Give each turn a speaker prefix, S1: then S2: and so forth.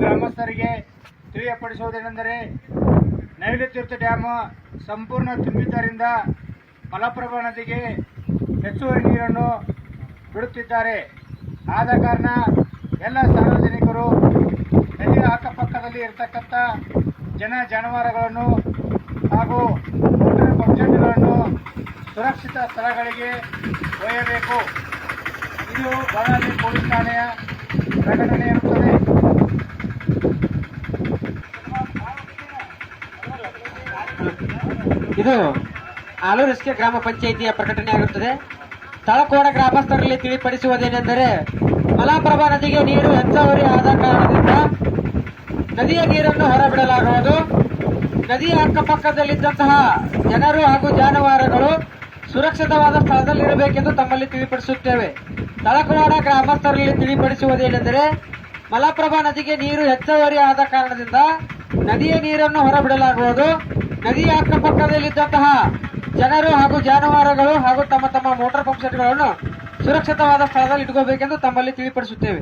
S1: ಗ್ರಾಮಸ್ಥರಿಗೆ ತಿಳಿಯಪಡಿಸುವುದೇನೆಂದರೆ ನೈವೇತೀರ್ಥ ಡ್ಯಾಮ್ ಸಂಪೂರ್ಣ ತುಂಬಿದ್ದರಿಂದ ಮಲಪ್ರಭಾ ನದಿಗೆ ಹೆಚ್ಚುವರಿ ನೀರನ್ನು ಬಿಡುತ್ತಿದ್ದಾರೆ. ಆದ ಕಾರಣ ಎಲ್ಲ ಸಾರ್ವಜನಿಕರು ನದಿಯ ಅಕ್ಕಪಕ್ಕದಲ್ಲಿ ಇರತಕ್ಕಂಥ ಜನ ಜಾನುವಾರುಗಳನ್ನು ಹಾಗೂ ಇತರ ಪಕ್ಷಗಳನ್ನು ಸುರಕ್ಷಿತ ಸ್ಥಳಗಳಿಗೆ ಒಯ್ಯಬೇಕು. ಇದು ಬಳ್ಳಾರಿ ಪೊಲೀಸ್ ಠಾಣೆಯ ಪ್ರಕಟಣೆ ಇರುತ್ತದೆ
S2: ಇದು ಆಲೂರಸ್ಕೆ ಗ್ರಾಮ ಪಂಚಾಯಿತಿಯ ಪ್ರಕಟಣೆ ಆಗುತ್ತದೆ. ತಳಕೋಡ ಗ್ರಾಮಸ್ಥರಲ್ಲಿ ತಿಳಿಪಡಿಸುವುದೇನೆಂದರೆ, ಮಲಾಪ್ರಭಾ ನದಿಗೆ ನೀರು ಹೆಚ್ಚುವರಿ ಆದ ಕಾರಣದಿಂದ ನದಿಯ ನೀರನ್ನು ಹೊರಬಿಡಲಾಗುವುದು. ನದಿಯ ಅಕ್ಕಪಕ್ಕದಲ್ಲಿದ್ದಂತಹ ಜನರು ಹಾಗೂ ಜಾನುವಾರುಗಳು ಸುರಕ್ಷಿತವಾದ ಸ್ಥಳದಲ್ಲಿರಬೇಕೆಂದು ತಮ್ಮಲ್ಲಿ ತಿಳಿಪಡಿಸುತ್ತೇವೆ. ತಳಕೋಡ ಗ್ರಾಮಸ್ಥರಲ್ಲಿ ತಿಳಿಪಡಿಸುವುದೇನೆಂದರೆ, ಮಲಪ್ರಭಾ ನದಿಗೆ ನೀರು ಹೆಚ್ಚುವರಿ ಆದ ಕಾರಣದಿಂದ ನದಿಯ ನೀರನ್ನು ಹೊರಬಿಡಲಾಗುವುದು. ನದಿಯ ಅಕ್ಕಪಕ್ಕದಲ್ಲಿದ್ದಂತಹ ಜನರು ಹಾಗೂ ಜಾನುವಾರುಗಳು ಹಾಗೂ ತಮ್ಮ ತಮ್ಮ ಮೋಟಾರ್ ಪಂಪ್ ಸೆಟ್ಗಳನ್ನು ಸುರಕ್ಷಿತವಾದ ಸ್ಥಳದಲ್ಲಿ ಇಟ್ಕೋಬೇಕೆಂದು ತಮ್ಮಲ್ಲಿ ತಿಳಿಪಡಿಸುತ್ತೇವೆ.